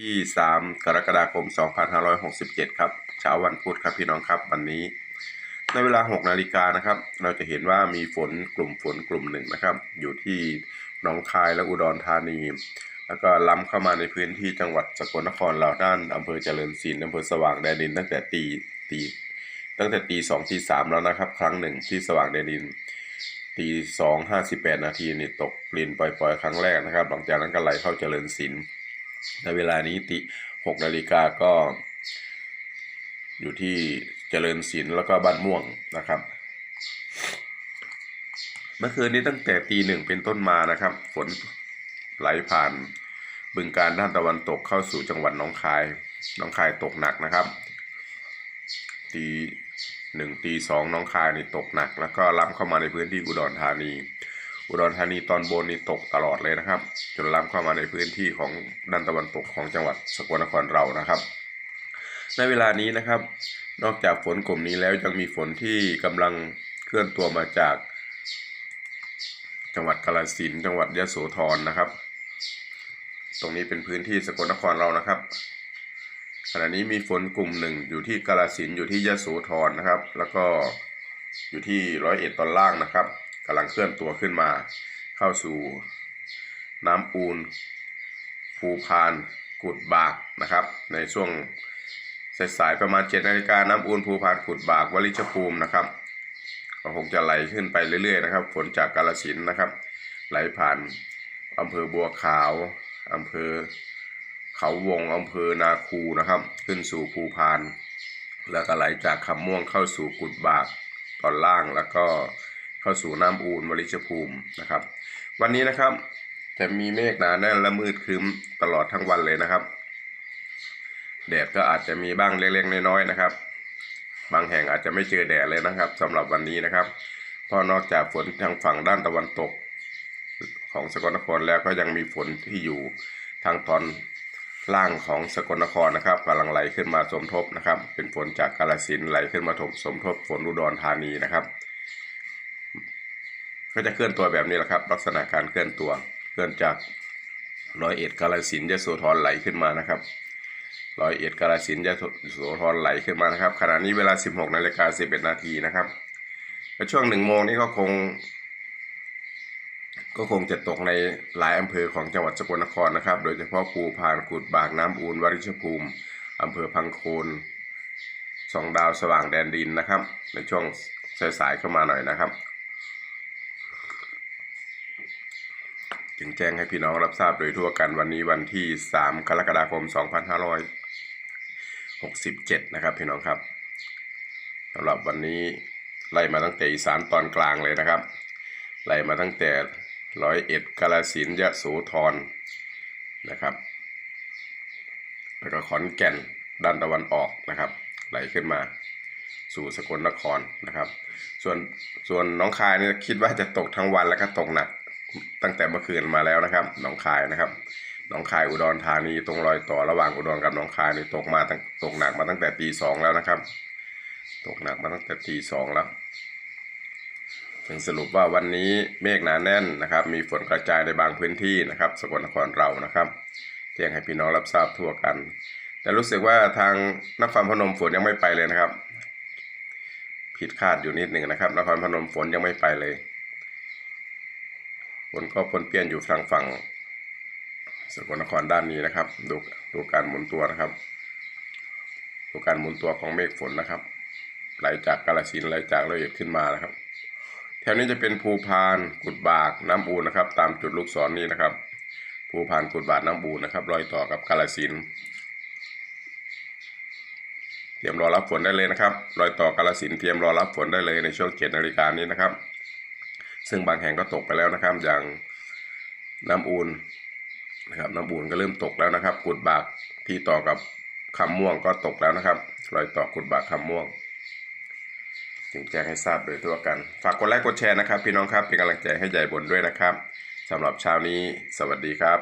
ที่ 3 กรกฎาคม 2567 ครับ เช้าวันพุธครับพี่น้องครับวันนี้ ในเวลา 6 นาฬิกานะครับ เราจะเห็นว่ามีฝนกลุ่มฝนกลุ่มหนึ่งนะครับ อยู่ที่หนองคายและอุดรธานี แล้วก็ล้ำเข้ามาในพื้นที่จังหวัดสกลนครเราด้านอำเภอเจริญศิลป์อำเภอสว่างแดนดิน ตั้งแต่ตีตีตั้งแต่ตีสองตีสามแล้วนะครับ ครั้งหนึ่งที่สว่างแดนดินตีสองห้าสิบแปดนาทีนี่ตกปลินปล่อยๆ ครั้งแรกนะครับ หลังจากนั้นก็ไหลเข้าเจริญศิลป์ ในเวลานี้ติหกนาฬิกาก็ อยู่ที่เจริญศิลป์แล้วก็บ้านม่วงนะครับ เมื่อคืนนี้ตั้งแต่ตีหนึ่งเป็นต้นมานะครับ ฝนไหลผ่านบึงการด้านตะวันตกเข้าสู่จังหวัดหนองคายหนองคายตกหนักนะครับ ตีหนึ่งตีสองน้องคายนี่ตกหนัก แล้วก็ล้ำเข้ามาในพื้นที่อุดรธานี อุดรธานีตอนบนนี่ตกตลอดเลยนะครับ จนล้ำเข้ามาในพื้นที่ของด้านตะวันตกของจังหวัดสกลนครเรานะครับ ในเวลานี้นะครับ นอกจากฝนกลุ่มนี้แล้วยังมีฝนที่กำลังเคลื่อนตัวมาจาก จังหวัดกาฬสินจังหวัดยะโสธรนะครับ ตรงนี้เป็นพื้นที่สกลนครเรานะครับขณะนี้มีฝนกลุ่มหนึ่งอยู่ที่กาฬสินอยู่ที่ยะโสธรนะครับ แล้วก็อยู่ที่ร้อยเอ็ดตอนล่างนะครับำลังเคลื่อนตัวขึ้นมา เข้าสู่น้ำปูน ภูพานกุดบากนะครับ ในช่วงสายๆประมาณเจ็ดนาฬิกาน้ำปูนภูพานกุดบากวลิชภูมินะครับก็คงจะไหลขึ้นไปเรื่อยๆนะครับ ฝนจากกาฬสินนะครับ ไหลผ่านอำเภอบัวขาวอำเภอเขาวงอำเภอนาคูนะครับ ขึ้นสู่ภูพาน แล้วก็ไหลจากคำม่วงเข้าสู่กุดบากตอนล่างแล้วก็ เข้าสู่น้ำอูนวลิชภูมินะครับ วันนี้นะครับจะมีเมฆหนาแน่นและมืดครึ้มตลอดทั้งวันเลยนะครับแดดก็อาจจะมีบ้างเล็กๆน้อยๆนะครับ บางแห่งอาจจะไม่เจอแดดเลยนะครับสำหรับวันนี้นะครับเพราะนอกจากฝนทางฝั่งด้านตะวันตก ของสกลนครแล้วก็ยังมีฝนที่อยู่ทางตอนล่างของสกลนครนะครับกำลังไหลขึ้นมาสมทบนะครับ เป็นฝนจากกาฬสินไหลขึ้นมาถมสมทบฝนอุดรธานีนะครับ ก็จะเคลื่อนตัวแบบนี้แหละครับ ลักษณะการเคลื่อนตัวเคลื่อนจากร้อยเอ็ดกาฬสินยโสธรไหลขึ้นมานะครับร้อยเอ็ดกาฬสินยโสธรไหลขึ้นมานะครับ ขณะนี้เวลา 16นาฬิกา11นาทีนะครับและช่วงหนึ่งโมงนี้ก็คง ก็คงจะตกในหลายอำเภอของจังหวัดสกลนครนะครับ โดยเฉพาะภูพานกุดบากน้ำอูนวริชภูมิอำเภอพังโคนสองดาวสว่างแดนดินนะครับ ในช่วงสายๆเข้ามาหน่อยนะครับ จึง แจ้งให้พี่น้องรับทราบโดยทั่วกันวันนี้วันที่ 3 กรกฎาคม 2567 นะครับพี่น้องครับสำหรับวันนี้ไล่มาตั้งแต่อีสานตอนกลางเลยนะครับไล่มาตั้งแต่ร้อยเอ็ดกาลสินยะโสธรนะครับ แล้วก็ขอนแก่นด้านตะวันออกนะครับไหลขึ้นมาสู่สกลนครนะครับ ส่วนส่วนน้องคายเนี่ยคิดว่าจะตกทั้งวันแล้วก็ตกหนัก ตั้งแต่เมื่อคืนมาแล้วนะครับ หนองคายนะครับหนองคายอุดรธานีตรงรอยต่อระหว่างอุดรกับหนองคายนี่ตกมาตั้งตกหนักมาตั้งแต่ตีสองแล้วนะครับ ตกหนักมาตั้งแต่ตีสองแล้วถึงสรุปว่าวันนี้เมฆหนาแน่นนะครับ มีฝนกระจายในบางพื้นที่นะครับ สกลนครเรานะครับแจ้งให้พี่น้องรับทราบทั่วกัน แต่รู้สึกว่าทางนครพนมฝนยังไม่ไปเลยนะครับ ผิดคาดอยู่นิดหนึ่งนะครับนครพนมฝนยังไม่ไปเลย ฝนก็ปนเปี้ยนอยู่ทางฝั่งสกลนครด้านนี้นะครับ ดูดูการหมุนตัวนะครับดูการหมุนตัวของเมฆฝนนะครับไหลจากกาฬสินไหลจากละเอียดขึ้นมานะครับ แถวนี้จะเป็นภูพานกุดบากน้ำอูนนะครับ ตามจุดลูกศรนนี้นะครับ ภูพานกุดบากน้ำอูนนะครับ รอยต่อกับกาฬสินเตรียมรอรับฝนได้เลยนะครับ รอยต่อกาฬสินเตรียมรอรับฝนได้เลยในช่วงเจ็ดนาฬิกานี้นะครับ ซึ่งบางแห่งก็ตกไปแล้วนะครับ อย่างน้ำอูนนะครับน้ำอูนก็เริ่มตกแล้วนะครับ กุดบากที่ต่อกับคำม่วงก็ตกแล้วนะครับรอยต่อกุดบากคำม่วงจึงแจ้งให้ทราบโดยทั่วกัน ฝากกดไลค์กดแชร์นะครับ พี่น้องครับเป็นกำลังใจให้ใหญ่บนด้วยนะครับสำหรับเช้านี้ สวัสดีครับ